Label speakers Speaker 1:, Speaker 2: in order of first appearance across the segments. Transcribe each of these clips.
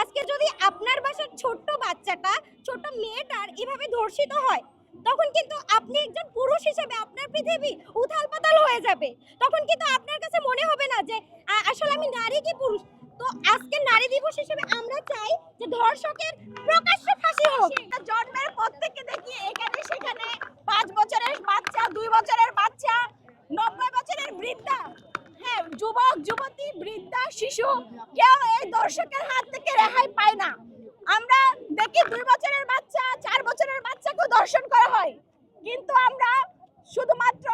Speaker 1: আজকে যদি আপনার বাসার ছোট্ট বাচ্চাটা ছোট মেয়েটার এভাবে ধর্ষিত হয় তখন কিন্তু আপনি একজন পুরুষ হিসেবে আপনার পৃথিবী উথাল পাতাল হয়ে যাবে। তখন কিন্তু আপনার কাছে মনে হবে না যে আসলে আমি নারী কি পুরুষ? তো আজকে নারী দিবস হিসেবে আমরা চাই যে ধর্ষকের প্রকাশ্য ফাঁসি হোক।
Speaker 2: জন্মের পর থেকে দেখি এখানে সেখানে পাঁচ বছরের বাচ্চা দুই বছরের বাচ্চা নব্বই বছরের বৃদ্ধা। হ্যাঁ যুবক যুবতী বৃদ্ধা শিশু কেউ এই দর্শকের হাত থেকে রেহাই পায় না। আমরা দেখি দুই বছরের বাচ্চা চার বছরের বাচ্চাকেও দর্শন করা হয় কিন্তু আমরা শুধুমাত্র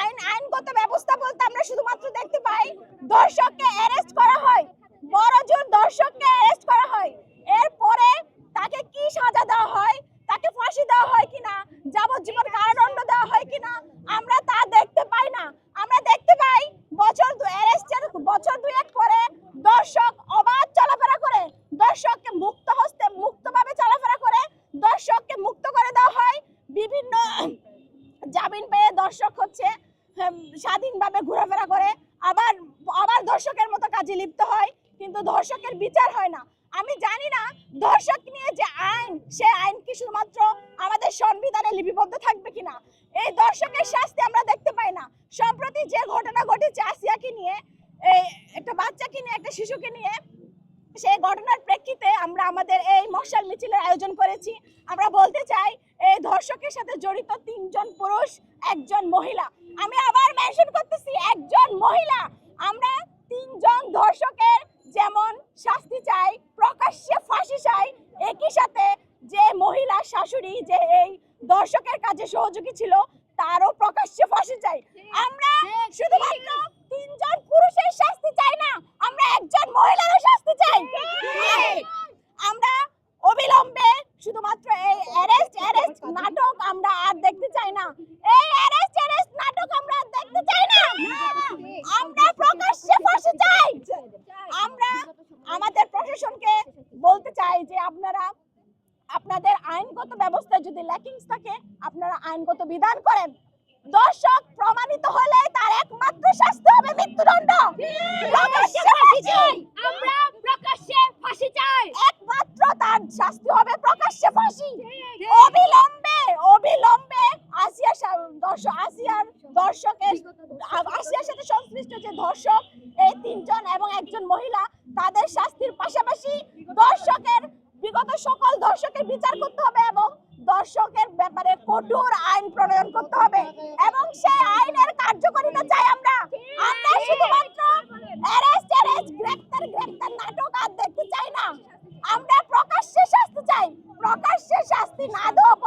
Speaker 2: আইন আইনগত ব্যবস্থা বলতে আমরা শুধুমাত্র দেখতে পাই দর্শককে অ্যারেস্ট করা হয়। বড় দর্শককে অ্যারেস্ট করা হয়। এরপরে তাকে কি সাজা দেওয়া হয়? তাকে ফাঁসি দেওয়া হয় কিনা? যাবজ্জীবন কারাদণ্ড দেওয়া হয় কিনা আমরা তা দেখতে পাই না আমরা দেখতে পাই বছর দু অ্যারেস্টের বছর দুয়েক পরে দর্শক অবাধ চলাফেরা করে দর্শককে মুক্ত হস্তে মুক্তভাবে চলাফেরা করে দর্শককে মুক্ত করে দেওয়া হয় বিভিন্ন জামিন পেয়ে দর্শক হচ্ছে হম, স্বাধীনভাবে ঘোরাফেরা করে, আবার আবার দর্শকের মতো কাজে লিপ্ত হয়, কিন্তু দর্শকের বিচার হয় না। আমি জানি না, দর্শক নিয়ে যে আইন, সে আইন কি শুধুমাত্র আমাদের সংবিধানে লিপিবদ্ধ থাকবে কিনা? এই দর্শকের শাস্তি আমরা দেখতে পাই না। সম্প্রতি যে ঘটনা ঘটেছে, আসিয়াকে নিয়ে একটা বাচ্চাকে নিয়ে, একটা শিশুকে নিয়ে সেই ঘটনার প্রেক্ষিতে আমরা আমাদের এই মশাল মিছিলের আয়োজন করেছি। আমরা বলতে চাই এই ধর্ষকের সাথে জড়িত তিনজন পুরুষ একজন মহিলা। আমি আবার মেনশন করতেছি একজন মহিলা। আমরা তিনজন ধর্ষকের যেমন শাস্তি চাই প্রকাশ্যে ফাঁসি চাই একই সাথে যে মহিলা শাশুড়ি যে এই দর্শকের কাজে সহযোগী ছিল তারও প্রকাশ্যে ফাঁসি চাই। আমরা শুধুমাত্র তিনজন পুরুষের শাস্তি চাই না আমরা একজন মহিলারও শাস্তি চাই আমরা অবিলম্বে শুধুমাত্র এই অ্যারেস্ট অ্যারেস্ট নাটক আমরা আর দেখতে চাই না। এই অ্যারেস্ট অ্যারেস্ট নাটক আমরা আর দেখতে চাই না। আমরা প্রকাশ্যে ফাঁসি চাই। আমরা আমাদের প্রশাসনকে বলতে চাই যে আপনারা, আপনাদের আইনগত ব্যবস্থা যদি ল্যাকিংস থাকে, আপনারা আইনগত বিধান করেন। দর্শক প্রমাণিত হলে তার একমাত্র শাস্তি হবে মৃত্যুদণ্ড। তিনজন এবং একজন মহিলা তাদের শাস্তির পাশাপাশি দর্শকের, বিগত সকল দর্শকের বিচার করতে হবে এবং দর্শকের ব্যাপারে কঠোর আইন প্রণয়ন করতে হবে এবং সেই আইনের কার্যকারিতা চাই আমরা। আমরা শুধুমাত্র অ্যারেস্ট অ্যারেস্ট গ্রেপ্তার গ্রেপ্তার নাটক আর দেখতে চাই না। আমরা প্রকাশ্যে শাস্তি চাই। প্রকাশ্যে শাস্তি না দেব